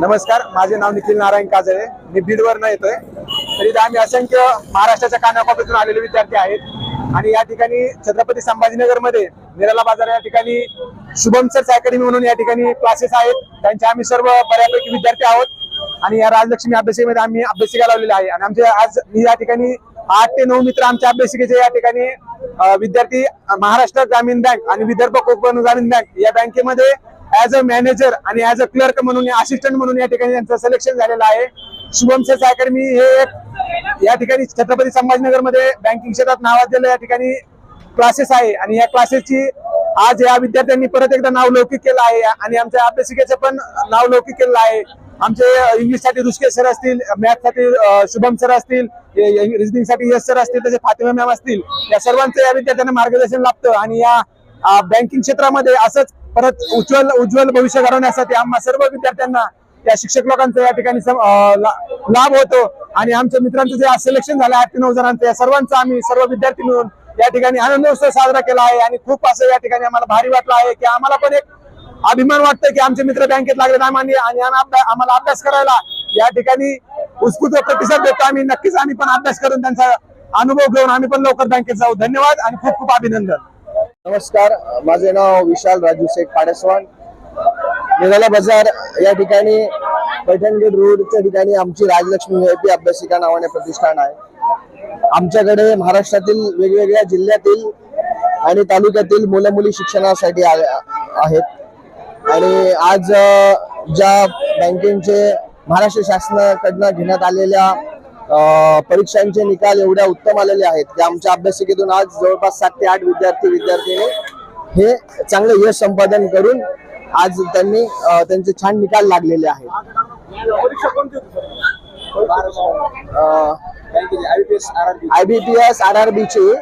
नमस्कार माझे नाव निखिल नारायण काजळे. मी बीडवरनं येतोय. तर इथे आम्ही असंख्य महाराष्ट्राच्या कानाकोपऱ्यातून आलेले विद्यार्थी आहेत. आणि या ठिकाणी छत्रपती संभाजीनगरमध्ये निराला बाजार या ठिकाणी शुभम सर अकॅडमी म्हणून या ठिकाणी क्लासेस आहेत. त्यांचे आम्ही सर्व बऱ्यापैकी विद्यार्थी आहोत. आणि या राजलक्ष्मी अभ्यासिकेमध्ये आम्ही अभ्यासिका लावलेली आहे. आणि आमचे आज मी या ठिकाणी आठ ते नऊ मित्र आमच्या अभ्यासिकेचे या ठिकाणी विद्यार्थी महाराष्ट्र ग्रामीण बँक आणि विदर्भ कोकण ग्रामीण बँक या बँकेमध्ये ऍज अ मॅनेजर आणि ऍज अ क्लर्क म्हणून असिस्टंट म्हणून या ठिकाणी त्यांचं सिलेक्शन झालेलं आहे. शुभम सेस अकॅडमी हे एक या ठिकाणी छत्रपती संभाजीनगरमध्ये बँकिंग क्षेत्रात नावाजलेलं या ठिकाणी क्लासेस आहे. आणि या क्लासेसची आज या विद्यार्थ्यांनी परत एकदा नाव लौकिक केलं आहे. आणि आमच्या अभ्यासिकेचं पण नाव लौकिक केलेलं आहे. आमचे इंग्लिशसाठी रुचके सर असतील मॅथसाठी शुभम सर असतील रिजनिंगसाठी यश सर असतील तसे फातिमा मॅम असतील. या सर्वांचं या विद्यार्थ्यांना मार्गदर्शन लाभतं. आणि या बँकिंग क्षेत्रामध्ये असंच परत उज्ज्वल उज्ज्वल भविष्य घडवण्यासाठी आम्हा सर्व विद्यार्थ्यांना या शिक्षक लोकांचा या ठिकाणी लाभ होतो. आणि आमच्या मित्रांचं जे आज सिलेक्शन झालं आठ ते नऊ जणांचं या सर्वांचा आम्ही सर्व विद्यार्थी मिळून या ठिकाणी आनंदोत्सव साजरा केला आहे. आणि खूप असं या ठिकाणी आम्हाला भारी वाटलं आहे की आम्हाला पण एक अभिमान वाटतं की आमचे मित्र बँकेत लागले आम्हाला आणि आम्हाला अभ्यास करायला या ठिकाणी उत्स्फूर्त प्रतिसाद देतो आम्ही. नक्कीच आम्ही पण अभ्यास करून त्यांचा अनुभव घेऊन आम्ही पण लवकर बँकेत जाऊ. धन्यवाद आणि खूप खूप अभिनंदन. नमस्कार माझे नाव विशाल राजू शेख पाडेसवान. निराला बाजार या ठिकाणी पैठणगेट रोडच्या ठिकाणी आमची राजलक्ष्मी व्हीआयपी अभ्यासिका नावाने प्रतिष्ठान आहे. आमच्याकडे महाराष्ट्रातील वेगवेगळ्या जिल्ह्यातील आणि तालुक्यातील मुलं मुली शिक्षणासाठी आहेत. आणि आज ज्या बँकेचे महाराष्ट्र शासनाकडनं घेण्यात आलेल्या परीक्षांचे निकाल एवढ्या उत्तम आलेले आहेत की आमच्या अभ्यासिकेतून आज जवळपास सात ते आठ विद्यार्थी विद्यार्थिनी हे चांगलं यश संपादन करून आज त्यांनी त्यांचे छान निकाल लागलेले आहेत. I B P S R R B ची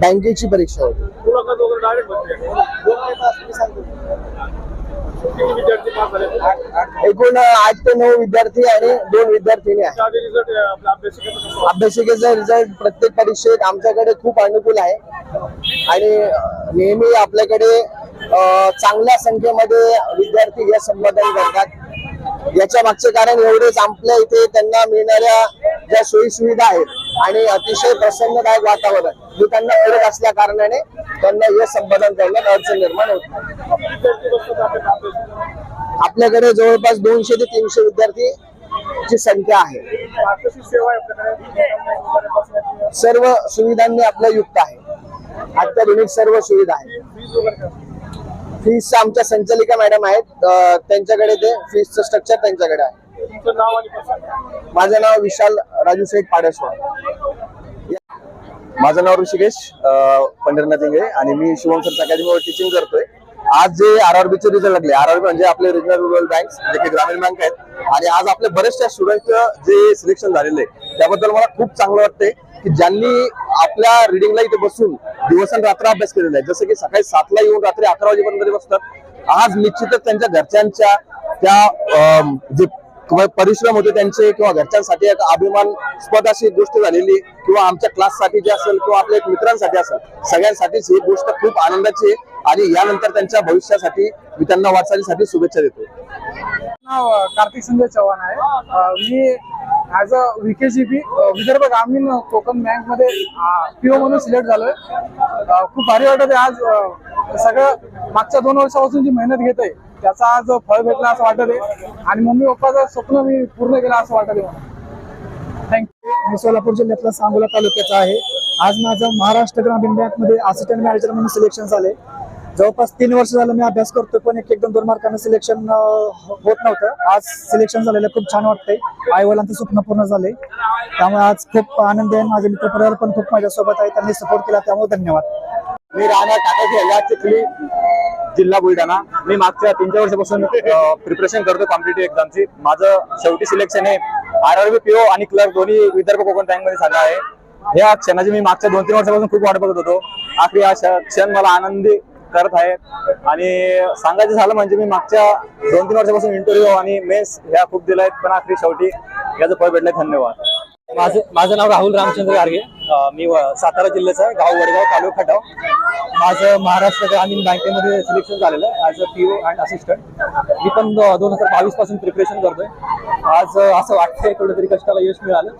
बँकेची परीक्षा होती. एकूण आठ ते नऊ विद्यार्थी आणि दोन विद्यार्थिनी आहेत. अभ्यासिकेचा रिझल्ट प्रत्येक परीक्षेत आमच्याकडे खूप अनुकूल आहे. आणि नेहमी आपल्याकडे चांगल्या संख्येमध्ये विद्यार्थी हे संपादन करतात. याच्या मागचे कारण एवढेच आपल्या इथे त्यांना मिळणाऱ्या ज्या सोयी सुविधा आहेत आणि अतिशय प्रसन्नदायक वातावरण हे त्यांना पूरक असल्या कारणाने त्यांना हे संपादन करण्यात अडचण निर्माण होत. आपल्याकडे जवळपास दोनशे ते तीनशे विद्यार्थी ची संख्या आहे. सर्व सुविधांनी आपलं युक्त आहे. अत्याधुनिक सर्व सुविधा आहे फीस आमच्या संचालिका मॅडम आहेत. त्यांच्याकडे ते फीसचं स्ट्रक्चर त्यांच्याकडे आहे. माझं नाव विशाल राजू शेठ पाडसवार माझं नाव ऋषिकेश पंढरनाथ इंगळे आणि मी शिवम सर अकॅडमीवर टीचिंग करतोय. आज जे आर आर रिझल्ट लागले आर आर बी म्हणजे आपले रिजनल रुरल बँक जे काही ग्रामीण बँक आहेत आणि आज आपले बरेचशा स्टुडंटचं जे सिलेक्शन झालेलं आहे त्याबद्दल मला खूप चांगलं वाटतंय की ज्यांनी आपल्या रिडिंगला इथे बसून दिवस आणि रात्र अभ्यास केलेला आहे जसं की सकाळी सातला येऊन रात्री अकरा वाजेपर्यंत बसतात आज निश्चितच त्यांच्या घरच्यांच्या त्या जे किंवा परिश्रम होते त्यांचे किंवा घरच्यांसाठी एक अभिमानस्पद अशी गोष्ट झालेली किंवा आमच्या क्लाससाठी जे असेल किंवा आपल्या मित्रांसाठी असेल सगळ्यांसाठीच ही गोष्ट खूप आनंदाची आहे आणि यानंतर त्यांच्या भविष्यासाठी मी त्यांना वाटचालीसाठी शुभेच्छा देतो. नाव कार्तिक संजय चव्हाण आहे. अ, मी as a VKGP Vidarbha Gramin Konkan बँकमध्ये पीओ म्हणून सिलेक्ट झालोय. खूप भारी वाटत आहे. आज सगळं मागच्या दोन वर्षापासून जी मेहनत घेत आहे त्याचा आज फळ भेटला असं वाटत आहे आणि मम्मी पप्पाचं स्वप्न मी पूर्ण केलं असं वाटत आहे थँक्यू मी सोलापूर जिल्ह्यातला सांगोला तालुक्याचा आहे. आज माझं महाराष्ट्र ग्रामीण बँकमध्ये असिस्टंट मॅनेजर म्हणून सिलेक्शन झाले जवळपास तीन वर्ष झालं मी अभ्यास करतोय पण एक एक दोन दोन मार्कानं सिलेक्शन होत नव्हतं. आज सिलेक्शन झालेलं खूप छान वाटतंय. आई वडिलांचं स्वप्न पूर्ण झालंय. त्यामुळे आज खूप आनंद आहे. माझे मित्र परिवार पण खूप माझ्यासोबत आहे. त्यांनी सपोर्ट केला त्यामुळे धन्यवाद. मी राहणार टाकायची या चिखली जिल्हा बुलढाणा. मी मागच्या तीन चार वर्षापासून प्रिपरेशन करतो कॉम्पिटेटिव्ह एक्झामची माझं शेवटी सिलेक्शन आहे आर आर बी पीओ आणि क्लर्क दोन्ही विदर्भ कोकण बँकमध्ये झालं आहे. या क्षणाची मी मागच्या दोन तीन वर्षापासून खूप वाट बघत होतो. आखरी हा क्षण मला आनंदी करत आहे. आणि सांगायचं झालं म्हणजे मी मागच्या दोन तीन वर्षापासून इंटरव्ह्यू आणि मेन्स ह्या खूप दिल्या आहेत पण आखरी शेवटी याचं फळ भेटलंय. धन्यवाद. माझं माझं नाव राहुल रामचंद्र गार्गे मी व- सातारा जिल्ह्याचा आहे, गाव वडगाव तालुका खटाव. माझं महाराष्ट्र ग्रामीण बँकेमध्ये सिलेक्शन झालेलं आहे as a P O and assistant मी पण दोन हजार बावीसपासून प्रिपरेशन करतोय. आज असं वाटतंय कुठेतरी कष्टाला यश मिळालं.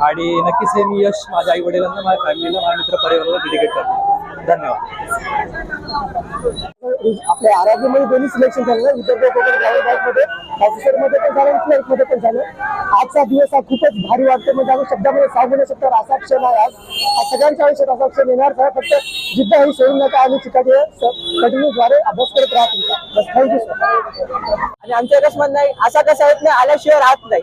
आणि नक्कीच हे मी यश माझ्या आई वडिलांना माझ्या फॅमिलीला माझ्या मित्र परिवाराला डेडिकेट करतो. धन्यवाद. आपल्या आरोग्यमध्ये दोन्ही सिलेक्शन झालं विदर्भ कोकण ग्रामीण ऑफिसरमध्ये पण झालं क्लर्कमध्ये पण झालं. आजचा दिवस हा खूपच भारी वाटतो. म्हणजे आम्ही शब्दामध्ये सांगू नाही शकतो. असा क्षण आहे आज. सगळ्यांच्या आयुष्यात असा क्षण येणार आहे. फक्त जिद्द ही सोडून नका आणि चिकाटी कंटिन्यू द्वारे अभ्यास करत राहत बस थँक्यू सर आणि आमचं एकच म्हणणं आहे असा कसा येत नाही आल्याशिवाय राहत नाही.